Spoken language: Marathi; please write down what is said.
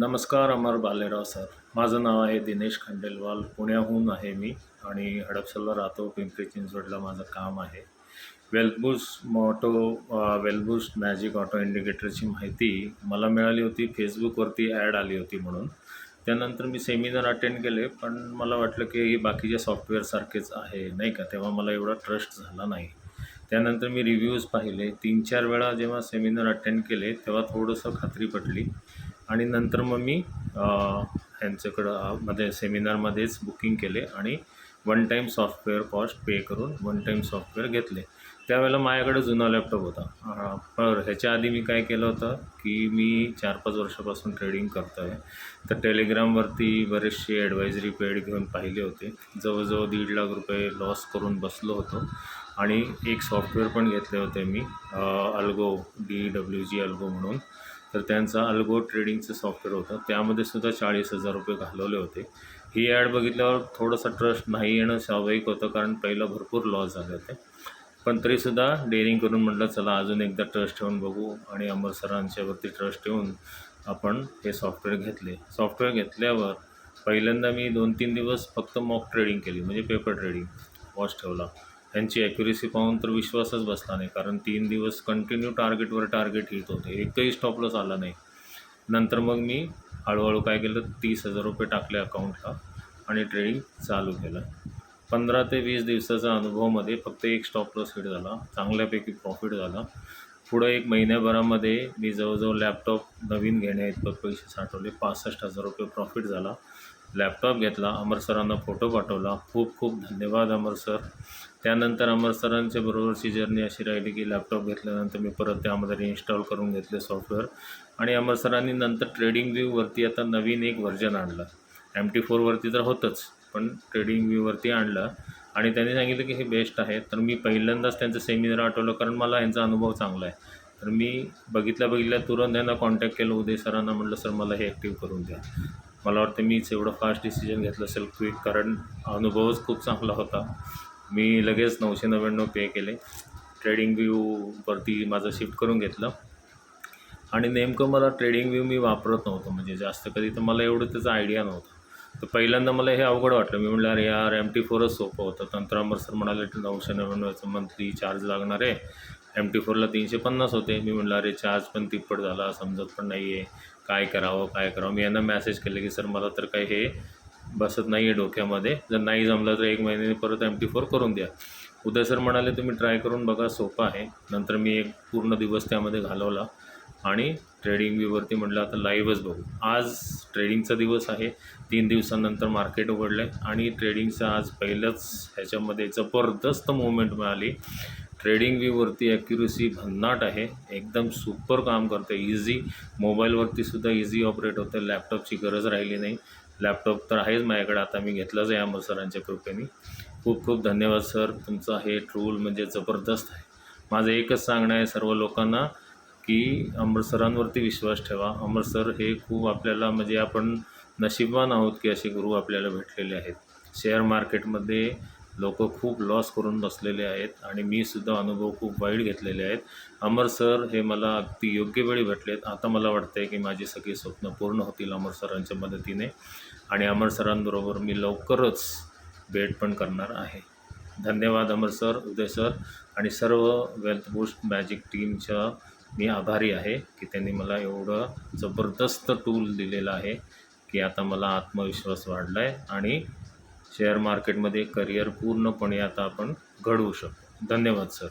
नमस्कार अमर बालेराव सर. माझं नाव आहे दिनेश खंडेलवाल. पुण्याहून आहे मी आणि हडपसरला राहतो पिंपरी चिंचवडला माझं काम आहे. वेल्बूस्ट मॉटो वेल्बूस्ट मॅजिक ऑटो इंडिकेटरची माहिती मला मिळाली होती फेसबुकवरती ॲड आली होती म्हणून. त्यानंतर मी सेमिनार अटेंड केले पण मला वाटलं की हे बाकीच्या सॉफ्टवेअरसारखेच आहे नाही का? तेव्हा मला एवढा ट्रस्ट झाला नाही. त्यानंतर मी रिव्ह्यूज पाहिले. तीन चार वेळा जेव्हा सेमिनार अटेंड केले तेव्हा थोडंसं खात्री पटली. आणि नंतर मग मी ह्यांच्याकडं मध्ये सेमिनारमध्येच बुकिंग केले आणि one time software cost pay करून वन टाईम सॉफ्टवेअर घेतले. त्यावेळेला माझ्याकडे जुना लॅपटॉप होता. पर ह्याच्या आधी मी काय केलं होतं की मी चार पाच वर्षापासून ट्रेडिंग करतो आहे तर टेलिग्रामवरती बरेचसे ॲडवायझरी पेड घेऊन पाहिले होते. जवळजवळ दीड लाख रुपये लॉस करून बसलो होतो. आणि एक सॉफ्टवेअर पण घेतले होते मी algo D W G algo म्हणून. तर त्यांचं अल्गो ट्रेडिंगचं सॉफ्टवेअर होतं. त्यामध्ये सुद्धा चाळीस हजार रुपये घालवले होते. ही ॲड बघितल्यावर थोडंसं ट्रस्ट नाही येणं स्वाभाविक होतं कारण पहिलं भरपूर लॉस झाले होते. पण तरीसुद्धा डेअरिंग करून म्हटलं चला अजून एकदा ट्रस्ट ठेवून बघू. आणि अमर सरांच्यावरती ट्रस्ट ठेवून आपण हे सॉफ्टवेअर घेतले. सॉफ्टवेअर घेतल्यावर पहिल्यांदा मी दोन तीन दिवस फक्त मॉक ट्रेडिंग केली म्हणजे पेपर ट्रेडिंग वॉच ठेवला. त्यांची ॲक्युरेसी पाहून तर विश्वासच बसला नाही. कारण तीन दिवस कंटिन्यू टार्गेटवर टार्गेट हिट होते. एकही स्टॉपलॉस आला नाही. नंतर मग मी हळूहळू काय केलं? तीस हजार रुपये टाकले अकाउंटला आणि ट्रेडिंग चालू केलं. पंधरा ते वीस दिवसाचा अनुभवामध्ये फक्त एक स्टॉप लॉस हिट झाला. चांगल्यापैकी प्रॉफिट झाला. पुढं एक महिन्याभरामध्ये मी जवळजवळ लॅपटॉप नवीन घेण्या इतपत पैसे साठवले. पासष्ट हजार रुपये प्रॉफिट झाला. लॅपटॉप घेतला अमर सरांना फोटो पाठवला. खूप खूप धन्यवाद अमर सर. त्यानंतर अमर सरांच्या बरोबरची जर्नी अशी राहिली की लॅपटॉप घेतल्यानंतर मी परत त्यामध्ये इन्स्टॉल करून घेतले सॉफ्टवेअर आणि अमर सरांनी नंतर ट्रेडिंग व्ह्यूवरती आता नवीन एक व्हर्जन आणलं. एम टी फोरवरती तर होतंच पण ट्रेडिंग व्ह्यूवरती आणलं. आणि त्यांनी सांगितलं की हे बेस्ट आहे. तर मी पहिल्यांदाच त्यांचं सेमिनार आठवलं कारण मला यांचा अनुभव चांगला आहे. तर मी बघितल्या बघितल्या तुरंत त्यांना कॉन्टॅक्ट केलं उदय सरांना म्हटलं सर मला हे ॲक्टिव्ह करून द्या. मला वाटतं मीच एवढं फास्ट डिसिजन घेतलं असेल क्विक कारण अनुभवच खूप चांगला होता. मी लगेच नऊशे नव्याण्णव पे केले. ट्रेडिंग व्ह्यूवरती माझं शिफ्ट करून घेतलं. आणि नेमकं मला ट्रेडिंग व्ह्यू मी वापरत नव्हतं. म्हणजे जास्त कधी तर मला एवढं त्याचा आयडिया नव्हता. तर पहिल्यांदा मला हे अवघड वाटलं. मी म्हटलं अरे यार एम टी फोरच सोपं होतं. नंतर सर म्हणाले नऊशे नव्याण्णवचं मंथली चार्ज लागणार आहे. एम टी फोरला तीनशे पन्नास होते. मी म्हटलं अरे चार्ज पण तिप्पट झाला समजत पण नाही आहे काय करावं काय करावं? मी यांना मॅसेज केले की सर मला तर काही हे बसत नाही आहे डोक्यामध्ये. जर नाही जमलं तर एक महिन्याने परत एम टी फोर करून द्या. उदय सर म्हणाले तुम्ही ट्राय करून बघा सोपं आहे. नंतर मी एक पूर्ण दिवस त्यामध्ये घालवला आणि ट्रेडिंग व्ह्यूवरती म्हटलं आता लाईव्हच बघू. आज ट्रेडिंगचा दिवस आहे. तीन दिवसानंतर मार्केट उघडलं आहे आणि ट्रेडिंगचं आज पहिलंच ह्याच्यामध्ये जबरदस्त मुवमेंट मिळाली. ट्रेडिंग व्ह्यूवरती ॲक्युरेसी भन्नाट आहे. एकदम सुपर काम करते. इझी मोबाईलवरती सुद्धा इझी ऑपरेट होतं. लॅपटॉपची गरज राहिली नाही. लॅपटॉप तर आहेच माझ्याकडे. आता मी घेतलाच आहे अमर सरांच्या कृपेने. खूप खूप धन्यवाद सर. तुमचा हे ट्रूल म्हणजे जबरदस्त आहे. माझं एकच सांगणं आहे सर्व लोकांना की अमृतसरांवरती विश्वास ठेवा. अमृतसर हे खूप आपल्याला म्हणजे आपण नशीबवान आहोत की असे गुरु आपल्याला भेटलेले आहेत. शेअर मार्केटमध्ये लोक खूप लॉस करून बसलेले आहेत आणि मी सुद्धा अनुभव खूप वाईट घेतलेले आहेत. अमर सर हे मला अगदी योग्य वेळी भेटलेत. आता मला वाटतं आहे की माझी सगळी स्वप्न पूर्ण होतील अमर सरांच्या मदतीने. आणि अमर सरांबरोबर मी लवकरच भेट पण करणार आहे. धन्यवाद अमर सर उदय सर आणि सर्व वेल्थ बूस्ट मॅजिक टीमच्या मी आभारी आहे की त्यांनी मला एवढं जबरदस्त टूल दिलेलं आहे की आता मला आत्मविश्वास वाढला आहे आणि शेअर मार्केटमध्ये करिअर पूर्णपणे आता आपण घडवू शकतो. धन्यवाद सर.